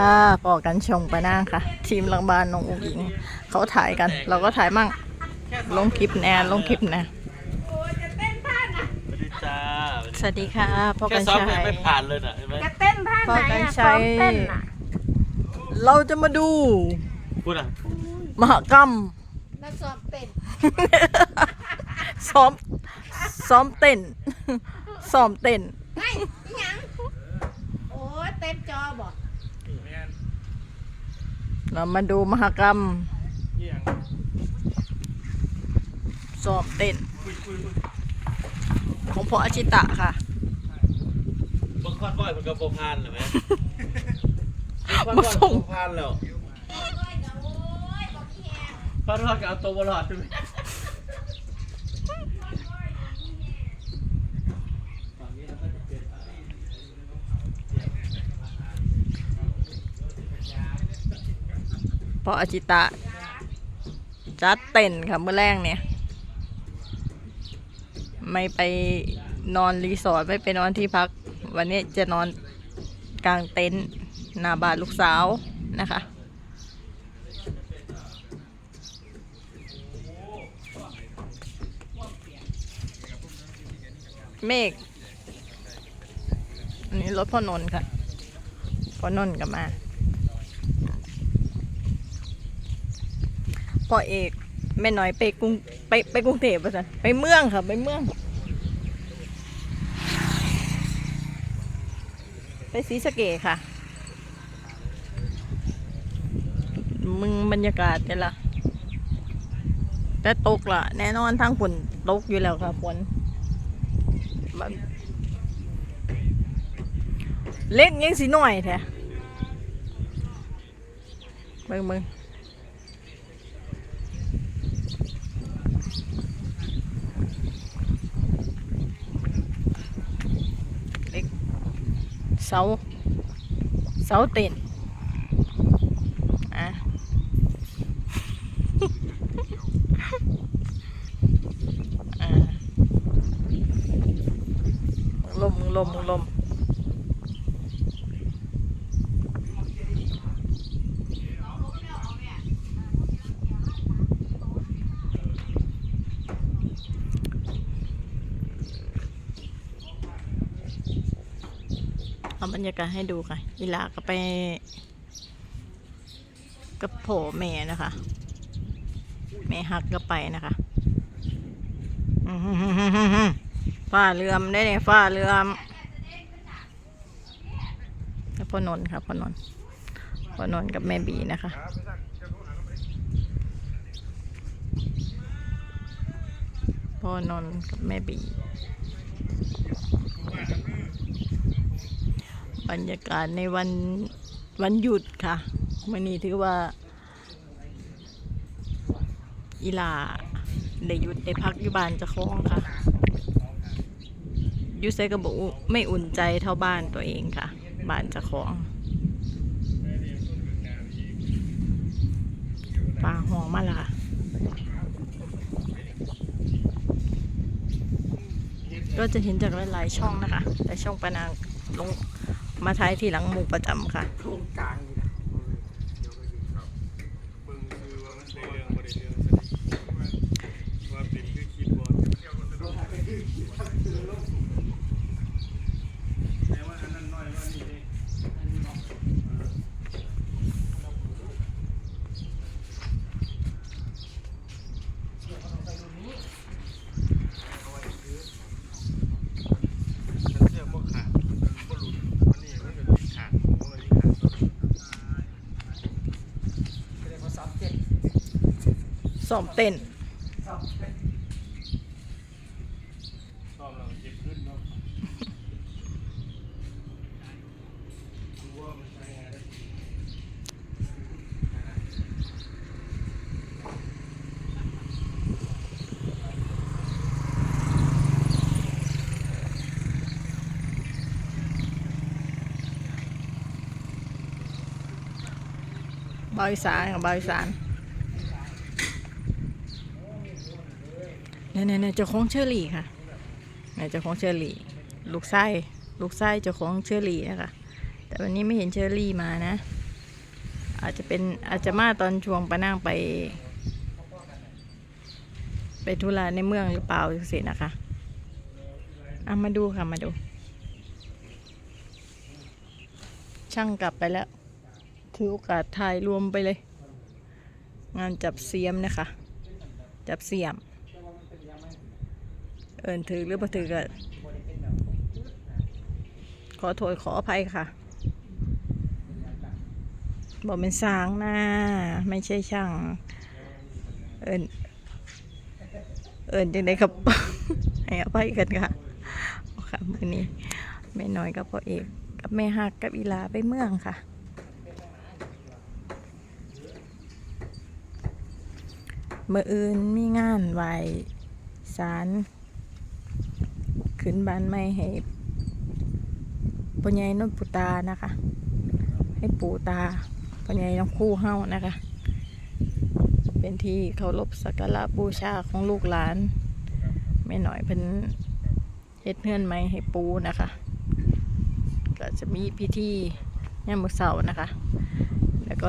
อ่าปอกันชงไปนั่งค่ะ ทีมหลังบ้านน้องอุ้งอิง เขาถ่ายกัน เราก็ถ่ายมั่ง ลงคลิปแน่ลงคลิปแน่สวัสดีจ้าสวัสดีค่ะพ่อแค่กันซ้อมชัยังยไม่ผ่านเลยน่ะเห็นไหมจะเต้นท่าไหนพ่อกันอะชัซ้อยมเต้นอะเราจะมาดูพูดอะมหกรรมนักซ้อมเต้นซ้อมซ้อมเต้นซ้อมเต้นไอ้ยอิหยังโอ้ยเต้นจอบ่ เรามาดูมหกรรมซ้อมเต้น ของพ่ออาชิตะค่ะบางคนบ่อยมันก็โปพานเหรือไหมบางมาคนส่งโปพานแล้วพอดทอดกับเอาตัวบอลอดใช่ไหม ราะอาจิตะจัดเต้นค่ะเมื่อแรกเนี่ย ไม่ไปนอนรีสอร์ทไม่ไปนอนที่พัก วันนี้จะนอนกลางเต็นท์หน้าบ้านลูกสาวนะคะเมฆอันนี้รถพ่อนนท์ค่ะพ่อนนท์กลับมา พ่อเอกแม่น้อยไปกรุงไปไปกรุงเทพป่ะจ๊ะไปเมืองค่ะไปเมือง ไปศรีสะเกษค่ะ มึงบรรยากาศเนี่ยละแต่ตกละแน่นอนทางฝนตกอยู่แล้วค่ะฝนเล็กยังสีหน่อยแท้เบิ่งเบิ่ง เสา เสาเต็นอะอะมึงลมมึงลมมึงลม เอาบรรยากาศให้ดูค่ะ อีลาก็ไปกับโผแม่นะคะแม่ฮักก็ไปนะคะอื้อหือหือหือหือหือฝ้าเรือมได้เนี่ยฝ้าเรือมพ่อนนท์ค่ะพ่อนนท์พ่อนนท์กับแม่บีนะคะพ่อนนท์กับแม่บี บรรยากาศในวันวันหยุดค่ะวันนี้ถือว่า อีลาได้หยุดได้พักอยู่บ้านจะคล้องค่ะยูไซก็บอกไม่อุ่นใจเท่าบ้านตัวเองค่ะ บ้านจะคล้องปลาห่วงมาละค่ะก็จะเห็นจากหลายๆช่องนะคะแต่ช่องปานางลง มาท้ายทีหลังหมู่ประจำค่ะเสื้อพวกขาดมันก็หลุดมันนี่มันก็ติดขาดมันก็ติดขาด ซ้อมเต้นซ่อมเราเจ็บขึ้นเนาะดูว่ามันใช้งานได้บาวอีสานกับบาวอีสาน นี่ยเนี่ยเน่จ้าของเชอรี่ค่ะเนี่ยเจ้าของเชอรี่ ลูกไส้ลูกไส้เจ้าของเชอรี่นะคะ แต่วันนี้ไม่เห็นเชอรี่มานะ อาจจะเป็นอาจจะมาตอนช่วงปะนางไป ไปธุระในเมืองหรือเปล่าสินะคะเอามาดูค่ะมาดู ช่างกลับไปแล้ว ถือโอกาสถ่ายรวมไปเลย งานจับเสียมนะคะ จับเสียม เอินถือหรือบ่ถือก็ขอโทษขออภัยค่ะบอกเป็นสางนะไม่ใช่ช่าง เอินเอินจังไดครับให้อภัยกันค่ะเอาค่ะมือนี้แม่น้อยกับพ่อเอกกับแม่ฮักกับอีลาไปเมืองค่ะ เมื่ออื่นมีงานไหวสาร ขึ้นบ้านไม่ให้ปัญญายนนปูตานะคะ ให้ปู่ตาปัญญายน้องคู่เฮ้านะคะ เป็นที่เคารพสักการะบูชาของลูกหลาน ไม่หน่อยเพิ่นเฮ็ดเฮือนไม้ให้ปูนะคะ ก็จะมีพิธีย่ามมื้อเสาร์นะคะ แล้วก็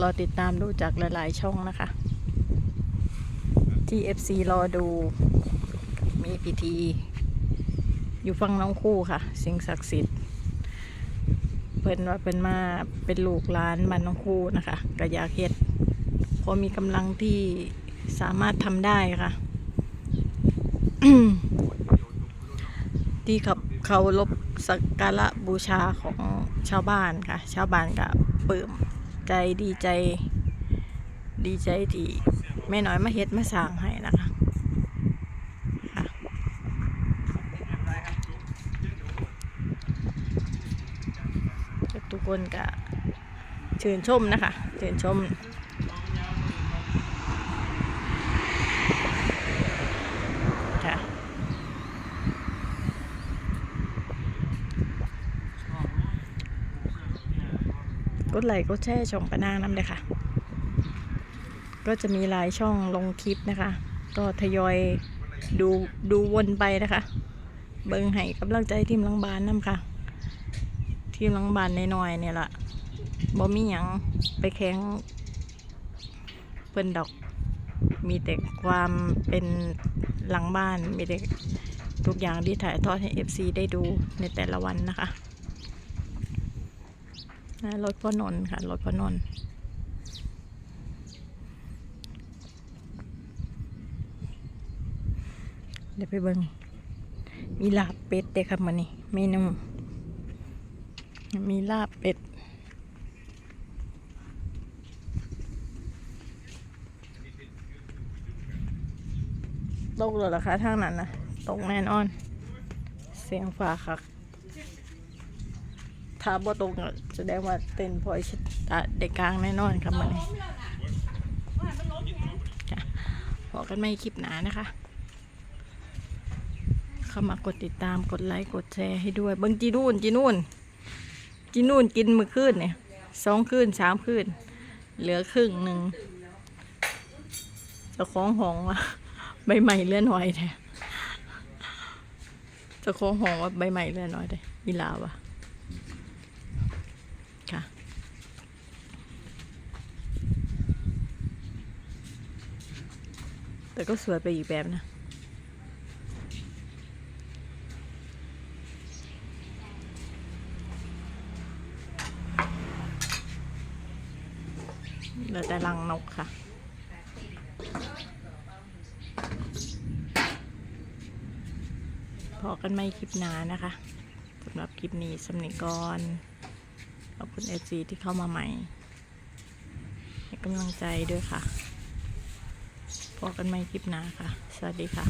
รอติดตามดูจากหลายๆช่องนะคะที่ FC รอดูมีพิธี อยู่ฝั่งน้องคู่ค่ะ สิ่งศักดิ์สิทธิ์เพิ่นว่าเพิ่นมาเป็นลูกหลานบ้านน้องคู่นะคะก็อยากเฮ็ดพอมีกำลังที่สามารถทำได้ค่ะที่ขับเคารพสักการะบูชาของชาวบ้านค่ะ ชาวบ้านก็ปลื้มใจดีใจ ดีใจที่แม่น้อยมาเฮ็ดมาสร้างให้นะคะทุก คนก็ชื่นชมนะคะชื่นชมค่ะกดไลค์กดแชร์ช่องปะนางน้ำเลยค่ะ ก็จะมีหลายช่องลงคลิปนะคะ ก็ทยอยดูดูวนไปนะคะ เบิ่งให้กำลังใจทีมลังบานน้ำค่ะ ทีมหลังบ้านน้อยๆเนี่ยละบ่มีหยังไปแข่งเพิ่นดอก มีแต่ความเป็นหลังบ้าน มีแต่ทุกอย่างที่ถ่ายทอดให้ FC ได้ดูในแต่ละวันนะคะรถพ่อนนท์ค่ะรถพ่อนนท์เดี๋ยวไปเบิงมีลาบเป็ดเด็กครับมันนี่เมนู มีลาบเป็ด ตกเลยเหรอคะทางนั้นนะตกแน่นอน เสียงฟ้าคักถ้าบ่ตกก็แสดงว่าเต้นพอยชิตาเด็กกลางแน่นอนครับมันนี้ค่ะพอกันไม่คลิปหนานะคะเข้ามากดติดตามกดไลค์ กดแชร์ให้ด้วย เบิ้งจีนู่นจีนู่น จีนู่นกินมือคืนเนี่ยสองคืนสามคืน เหลือครึ่งหนึ่งจะคล้องหองว่ะใบใหม่เลื่อนหอยแท้จะคล้องหองว่าใบใหม่เลื่อนหอยแท้มีลาวะค่ะแต่ก็สวยไปอีกแบบนะ เหลือแต่รังนกค่ะ พอกันไม่คลิปหนานะคะสำหรับคลิปนี้สำนิกรขอบคุณเอจีที่เข้ามาใหม่ให้กำลังใจด้วยค่ะ พอกันไม่คลิปหนาค่ะ สวัสดีค่ะ